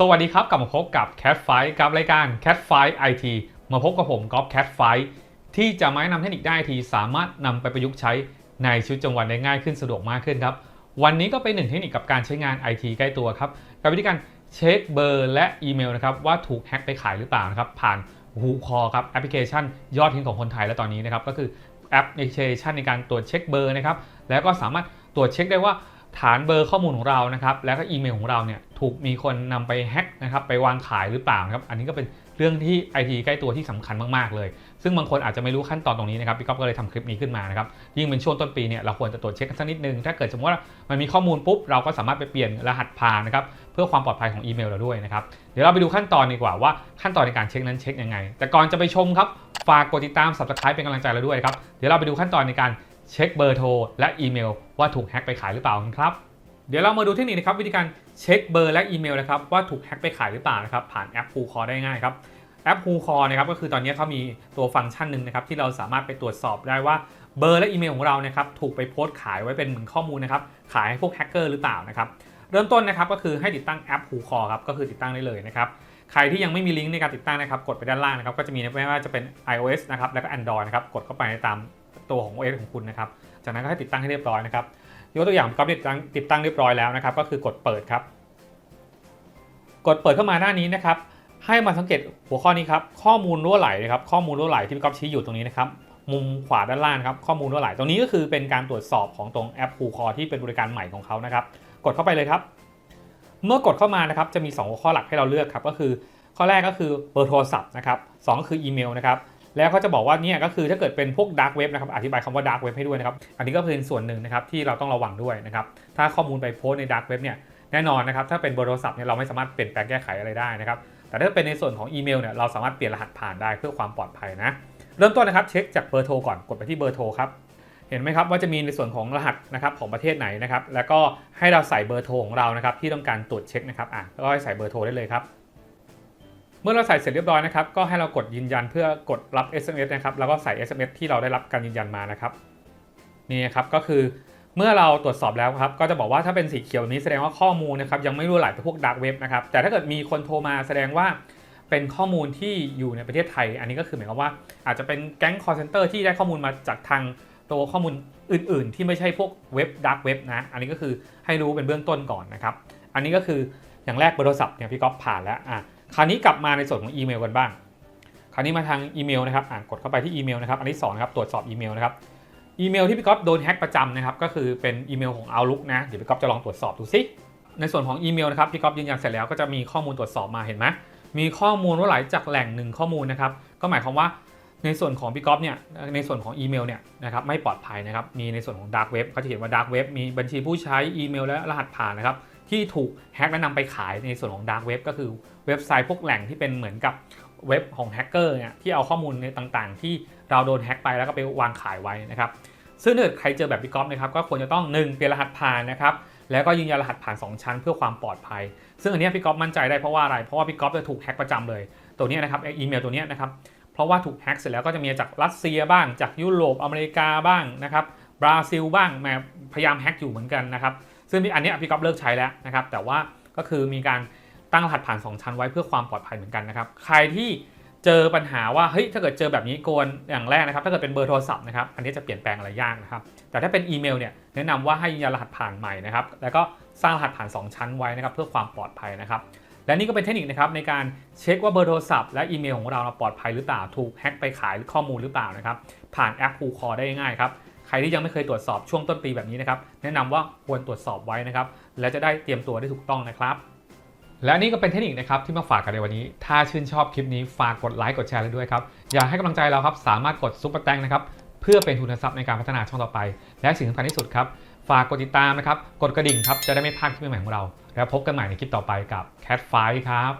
สวัสดีครับ กลับมาพบกับ Cat Fight กับรายการ Cat Fight IT มาพบกับผมก๊อฟ Cat Fight ที่จะมาแนะนำเทคนิคได้ทีสามารถนำไปประยุกต์ใช้ในชีวิตประจำวันได้ง่ายขึ้นสะดวกมากขึ้นครับ วันนี้ก็เป็นหนึ่งเทคนิคกับการใช้งาน IT ใกล้ตัวครับกับวิธีการเช็คเบอร์และอีเมลนะครับว่าถูกแฮ็กไปขายหรือเปล่านะครับผ่านหูคอครับแอปพลิเคชัน ยอดฮิตของคนไทยและตอนนี้นะครับก็คือแอปพลิเคชันในการตรวจเช็คเบอร์นะครับแล้วก็สามารถตรวจเช็คได้ว่า ฐานเบอร์ข้อมูลของเรานะครับ แล้วก็อีเมลของเราเนี่ยถูกมีคนนำไปแฮ็กนะครับไปวางขายหรือเปล่าครับ อันนี้ก็เป็นเรื่องที่ไอทีใกล้ตัวที่สำคัญมากๆเลย ซึ่งบางคนอาจจะไม่รู้ขั้นตอนตรงนี้นะครับพี่ก๊อฟก็เลยทำคลิปนี้ขึ้นมานะครับ ยิ่งเป็นช่วงต้นปีเนี่ยเราควรจะตรวจเช็คกันสักนิดนึง ถ้าเกิดสมมติว่ามันมีข้อมูลปุ๊บเราก็สามารถไปเปลี่ยนรหัสผ่านนะครับเพื่อความปลอดภัยของอีเมลเราด้วยนะครับ เดี๋ยวเราไปดูขั้นตอนดีกว่าว่าขั้นตอนในการเช็คนั้นเช็คยังไง แต่ก่อนจะไปชมครับฝากกดติดตาม subscribe เป็นกำลังใจเราด้วยครับ เดี๋ยวเราไปดูขั้นตอนในการ เช็คเบอร์โทรและอีเมล ว่าถูกแฮ็กไปขายหรือเปล่าครับ เดี๋ยวเรามาดูเทคนิคนะครับวิธีการเช็คเบอร์และอีเมลนะครับว่าถูกแฮ็กไปขายหรือเปล่านะครับผ่านแอป c o o l Call ได้ง่ายครับแอป c o o l Call นะครับก็คือตอนนี้เขามีตัวฟังก์ชันหนึ่งนะครับที่เราสามารถไปตรวจสอบได้ว่าเบอร์และอีเมลของเรานะครับถูกไปโพสต์ขายไว้เป็นเหมือนข้อมูลนะครับขายให้พวกแฮกเกอร์หรือเปล่านะครับเริ่มต้นนะครับก็คือให้ติดตั้งแอป c o o l Call ครับก็คือติดตั้งได้เลยนะครับใครที่ยังไม่มีลิงก์ในการติดตั้งนะครับ กดไปด้านล่างนะครับ ก็จะมีไม่ว่าจะเป็น iOS นะครับ แล้วก็ Android นะครับ กดเข้าไปตาม ตัวของ OS ของคุณนะครับ จากนั้นก็ให้ติดตั้งให้เรียบร้อยนะครับยกตัวอย่างก็ติดตั้งติดตั้งเรียบร้อยแล้วนะครับ ก็คือกดเปิดครับ กดเปิดเข้ามาหน้านี้นะครับ ให้มาสังเกตหัวข้อนี้ครับ ข้อมูลรั่วไหลนะครับ ข้อมูลรั่วไหลที่พี่ก๊อฟชี้อยู่ตรงนี้นะครับมุมขวาด้านล่างครับข้อมูลรั่วไหลตรงนี้ก็คือเป็นการตรวจสอบของตรงแอปคูคอที่เป็นบริการใหม่ของเขานะครับ กดเข้าไปเลยครับ เมื่อกดเข้ามานะครับจะมี 2 หัวข้อหลักให้เราเลือกครับก็คือ ข้อแรกก็คือเบอร์โทรศัพท์นะครับสองก็คืออีเมลนะครับ แล้วก็จะบอกว่าเนี่ยก็คือถ้าเกิดเป็นพวกดาร์กเว็บนะครับอธิบายคำว่าดาร์กเว็บให้ด้วยนะครับอันนี้ก็เป็นส่วนหนึ่งนะครับที่เราต้องระวังด้วยนะครับถ้าข้อมูลไปโพสในดาร์กเว็บเนี่ยแน่นอนนะครับถ้าเป็นเบอร์โทรศัพท์เนี่ยเราไม่สามารถเปลี่ยนแปลงแก้ไขอะไรได้นะครับแต่ถ้าเป็นในส่วนของอีเมลเนี่ยเราสามารถเปลี่ยนรหัสผ่านได้เพื่อความปลอดภัยนะเริ่มต้นนะครับเช็คจากเบอร์โทรก่อนกดไปที่เบอร์โทรครับเห็นไหมครับว่าจะมีในส่วนของรหัสนะครับของประเทศไหนนะครับแล้วก็ให้เราใส่เบอร์โทรของเรานะครับที่ต้องการตรวจเช็คนะครับอะก็ให้ใส่เบอร์โทรได้เลยครับ เมื่อเราใส่เสร็จเรียบร้อยนะครับ ก็ให้เรากดยืนยันเพื่อกดรับ SMS นะครับ แล้วก็ใส่ SMS ที่เราได้รับการยืนยันมานะครับ นี่ครับ ก็คือเมื่อเราตรวจสอบแล้วครับ ก็จะบอกว่าถ้าเป็นสีเขียวนี้แสดงว่าข้อมูลนะครับยังไม่รั่วไหลไปพวกดักเว็บนะครับ แต่ถ้าเกิดมีคนโทรมาแสดงว่าเป็นข้อมูลที่อยู่ในประเทศไทย อันนี้ก็คือหมายความว่า อาจจะเป็นแก๊ง call center ที่ได้ข้อมูลมาจากทางตัวข้อมูลอื่น ๆ ที่ไม่ใช่พวกเว็บดักเว็บนะ อันนี้ก็คือให้รู้เป็นเบื้องต้นก่อนนะครับ อันนี้ก็คืออย่างแรกเบอร์โทรศัพท์เนี่ยพี่ก๊อฟผ่านแล้วอะ คราวนี้กลับมาในส่วนของอีเมลกันบ้าง คราวนี้มาทางอีเมลนะครับอ่านกดเข้าไปที่อีเมลนะครับอันที่2นะครับตรวจสอบอีเมลนะครับอีเมลที่พี่ก๊อฟโดนแฮ็กประจำนะครับก็คือเป็นอีเมลของ Outlook นะเดี๋ยวพี่ก๊อฟจะลองตรวจสอบดูซิในส่วนของอีเมลนะครับพี่ก๊อฟยืนยันเสร็จแล้วก็จะมีข้อมูลตรวจสอบมาเห็นไหมมีข้อมูลว่าไหลจากแหล่งหนึ่งข้อมูลนะครับก็หมายความว่าในส่วนของพี่ก๊อฟเนี่ยในส่วนของอีเมลเนี่ยนะครับไม่ปลอดภัยนะครับมีในส่วนของ Dark Web เขาจะเห็นว่า Dark Web มีบัญชีผู้ใช้อีเมลและรหัสผ่านนะครับ ที่ถูกแฮ็กและนำไปขายในส่วนของ Dark Web ก็คือเว็บไซต์พวกแหล่งที่เป็นเหมือนกับเว็บของแฮกเกอร์เนี่ยที่เอาข้อมูลในต่างๆ ที่เราโดนแฮ็กไปแล้วก็ไปวางขายไว้นะครับซึ่งถ้าเกิดใครเจอแบบพี่ก๊อฟนะครับก็ควรจะต้อง 1 เปลี่ยนรหัสผ่านนะครับแล้วก็ยืนยันรหัสผ่าน 2 ชั้นเพื่อความปลอดภัย ซึ่งอันนี้พี่ก๊อฟมั่นใจได้เพราะว่าอะไร เพราะว่าพี่ก๊อฟจะถูกแฮ็กประจำเลย ตัวนี้นะครับอีเมลตัวนี้นะครับเพราะว่าถูกแฮ็กเสร็จแล้วก็จะมีจากรัสเซียบ้างจากยุโรปอเมริกาบ้างนะครับ บราซิลบ้างแมพยายามแฮ็กอยู่เหมือนกันนะครับ ซึ่งอันนี้พี่ก๊อฟเลิกใช้แล้วนะครับ แต่ว่าก็คือมีการตั้งรหัสผ่าน 2 ชั้นไว้เพื่อความปลอดภัยเหมือนกันนะครับ ใครที่เจอปัญหาว่าเฮ้ยถ้าเกิดเจอแบบนี้โกนอย่างแรกนะครับ ถ้าเกิดเป็นเบอร์โทรศัพท์นะครับอันนี้จะเปลี่ยนแปลงอะไรยากนะครับ แต่ถ้าเป็นอีเมลเนี่ยแนะนำว่าให้ยืนยันรหัสผ่านใหม่นะครับ แล้วก็สร้างรหัสผ่าน 2 ชั้นไว้นะครับ เพื่อความปลอดภัยนะครับ และนี่ก็เป็นเทคนิคนะครับในการเช็คว่าเบอร์โทรศัพท์และอีเมลของเราปลอดภัยหรือเปล่าถูกแฮ็กไปขายข้อมูลหรือเปล่านะครับผ่านแอป Cool Call ได้ง่ายครับ ใครที่ยังไม่เคยตรวจสอบช่วงต้นปีแบบนี้นะครับแนะนำว่าควรตรวจสอบไว้นะครับและจะได้เตรียมตัวได้ถูกต้องนะครับ และนี่ก็เป็นเทคนิคนะครับที่มาฝากกันในวันนี้ ถ้าชื่นชอบคลิปนี้ฝากกดไลค์กดแชร์เลยด้วยครับอยากให้กำลังใจเราครับสามารถกดซุปเปอร์แตงนะครับเพื่อเป็นทุนทรัพย์ในการพัฒนาช่องต่อไป และสิ่งสำคัญที่สุดครับฝากกดติดตามนะครับ กดกระดิ่งครับ จะได้ไม่พลาดคลิปใหม่ๆของเรา แล้วพบกันใหม่ในคลิปต่อไปกับ Cat f i ครับ